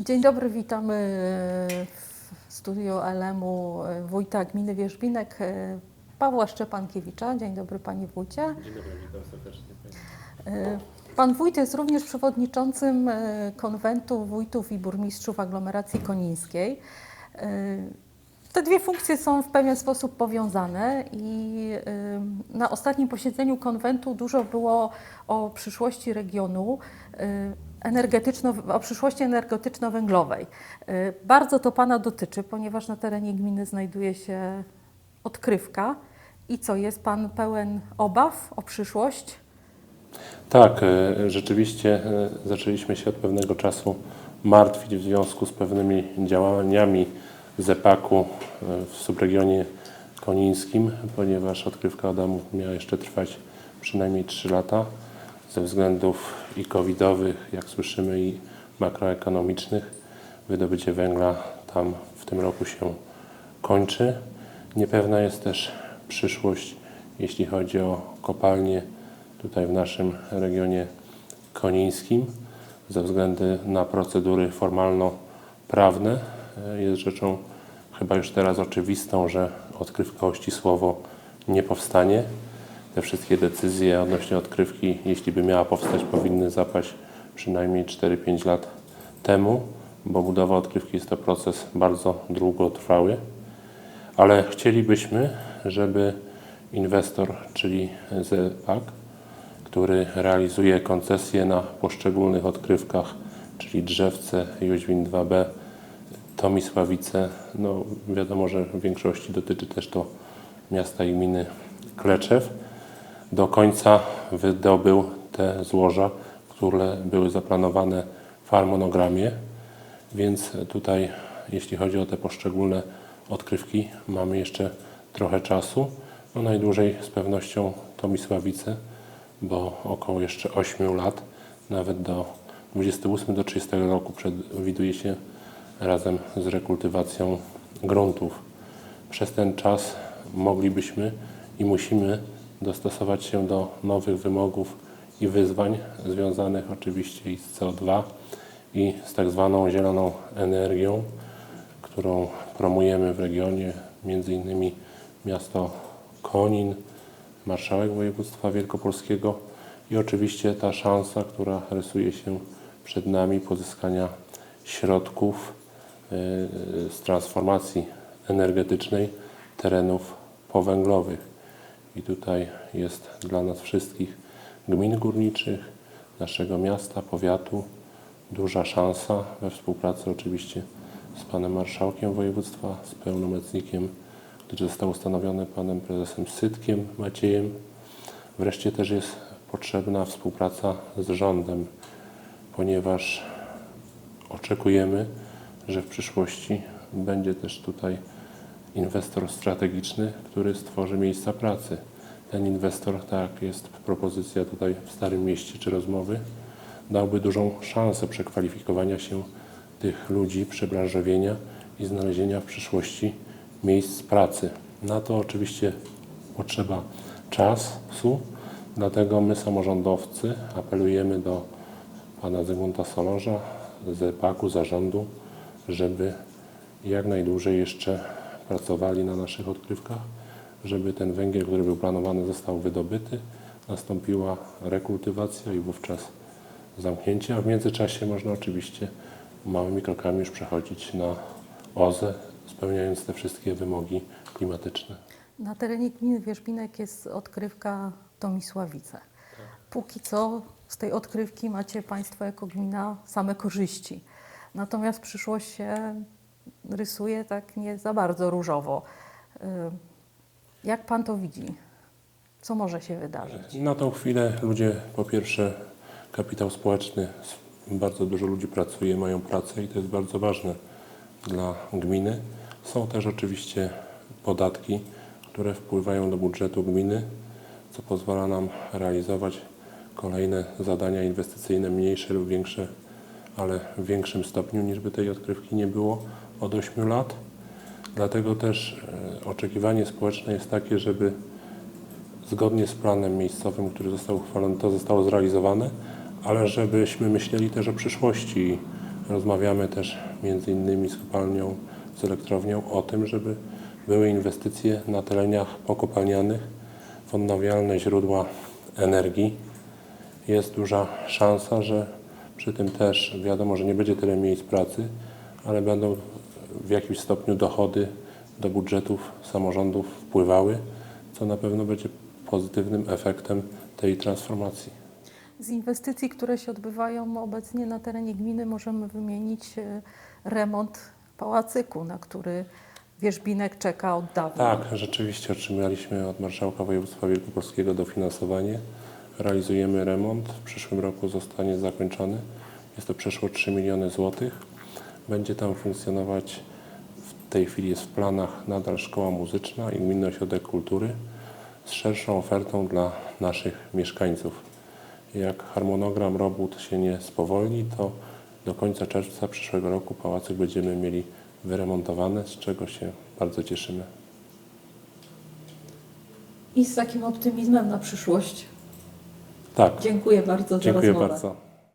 Dzień dobry, witamy w studiu LM-u wójta gminy Wierzbinek e, Pawła Szczepankiewicza. Dzień dobry Panie Wójcie. Dzień dobry, witam serdecznie. E, Pan wójt jest również przewodniczącym e, konwentu wójtów i burmistrzów aglomeracji konińskiej. E, Te dwie funkcje są w pewien sposób powiązane i e, na ostatnim posiedzeniu konwentu dużo było o przyszłości regionu e, energetyczno, o przyszłości energetyczno-węglowej. E, Bardzo to Pana dotyczy, ponieważ na terenie gminy znajduje się odkrywka. I co, jest Pan pełen obaw o przyszłość? Tak, e, rzeczywiście e, zaczęliśmy się od pewnego czasu martwić w związku z pewnymi działaniami ZEPAK-u w subregionie konińskim, ponieważ odkrywka Adamów miała jeszcze trwać przynajmniej 3 lata ze względów i covidowych, jak słyszymy, i makroekonomicznych. Wydobycie węgla tam w tym roku się kończy. Niepewna jest też przyszłość, jeśli chodzi o kopalnie tutaj w naszym regionie konińskim ze względu na procedury formalno-prawne. Jest rzeczą chyba już teraz oczywistą, że odkrywka Ościsłowo nie powstanie. Te wszystkie decyzje odnośnie odkrywki, jeśli by miała powstać, powinny zapaść przynajmniej 4-5 lat temu, bo budowa odkrywki jest to proces bardzo długotrwały. Ale chcielibyśmy, żeby inwestor, czyli ZPAK, który realizuje koncesje na poszczególnych odkrywkach, czyli Drzewce, Jóźwin 2B, Tomisławice. No, wiadomo, że w większości dotyczy też to miasta i gminy Kleczew. Do końca wydobył te złoża, które były zaplanowane w harmonogramie, więc tutaj, jeśli chodzi o te poszczególne odkrywki, mamy jeszcze trochę czasu. No najdłużej z pewnością Tomisławice, bo około jeszcze 8 lat, nawet do 28 do 30 roku przewiduje się razem z rekultywacją gruntów. Przez ten czas moglibyśmy i musimy dostosować się do nowych wymogów i wyzwań związanych oczywiście i z CO2 i z tak zwaną zieloną energią, którą promujemy w regionie, między innymi miasto Konin, marszałek województwa wielkopolskiego i oczywiście ta szansa, która rysuje się przed nami pozyskania środków y, z transformacji energetycznej terenów powęglowych. I tutaj jest dla nas wszystkich gmin górniczych, naszego miasta, powiatu duża szansa we współpracy oczywiście z panem marszałkiem województwa, z pełnomocnikiem, który został ustanowiony panem prezesem Sytkiem Maciejem. Wreszcie też jest potrzebna współpraca z rządem, ponieważ oczekujemy, że w przyszłości będzie też tutaj inwestor strategiczny, który stworzy miejsca pracy. Ten inwestor, tak jest propozycja tutaj w Starym Mieście czy rozmowy, dałby dużą szansę przekwalifikowania się tych ludzi, przebranżowienia i znalezienia w przyszłości miejsc pracy. Na to oczywiście potrzeba czasu, dlatego my samorządowcy apelujemy do pana Zygmunta Solorza, ZPAK-u, zarządu, żeby jak najdłużej jeszcze pracowali na naszych odkrywkach, żeby ten węgiel, który był planowany, został wydobyty, nastąpiła rekultywacja i wówczas zamknięcie, a w międzyczasie można oczywiście małymi krokami już przechodzić na OZE, spełniając te wszystkie wymogi klimatyczne. Na terenie gminy Wierzbinek jest odkrywka Tomisławice. Póki co z tej odkrywki macie Państwo jako gmina same korzyści. Natomiast przyszłość się rysuje tak nie za bardzo różowo. Y, Jak Pan to widzi? Co może się wydarzyć? Na tą chwilę ludzie, po pierwsze, kapitał społeczny, bardzo dużo ludzi pracuje, mają pracę i to jest bardzo ważne dla gminy. Są też oczywiście podatki, które wpływają do budżetu gminy, co pozwala nam realizować kolejne zadania inwestycyjne, mniejsze lub większe, ale w większym stopniu niż by tej odkrywki nie było od 8 lat. Dlatego też e, oczekiwanie społeczne jest takie, żeby zgodnie z planem miejscowym, który został uchwalony, to zostało zrealizowane, ale żebyśmy myśleli też o przyszłości, Rozmawiamy też między innymi z kopalnią, z elektrownią o tym, żeby były inwestycje na tereniach pokopalnianych w odnawialne źródła energii. Jest duża szansa, że przy tym też wiadomo, że nie będzie tyle miejsc pracy, ale będą w jakimś stopniu dochody do budżetów samorządów wpływały, co na pewno będzie pozytywnym efektem tej transformacji. Z inwestycji, które się odbywają obecnie na terenie gminy, możemy wymienić e, remont pałacyku, na który Wierzbinek czeka od dawna. Tak, rzeczywiście otrzymaliśmy od Marszałka Województwa Wielkopolskiego dofinansowanie. Realizujemy remont. W przyszłym roku zostanie zakończony. Jest to przeszło 3 miliony złotych. Będzie tam funkcjonować, w tej chwili jest w planach nadal szkoła muzyczna i Gminny Ośrodek Kultury z szerszą ofertą dla naszych mieszkańców. Jak harmonogram robót się nie spowolni, to do końca czerwca przyszłego roku pałacyk będziemy mieli wyremontowany, z czego się bardzo cieszymy. I z takim optymizmem na przyszłość. Tak, Dziękuję bardzo za dziękuję rozmowę. bardzo.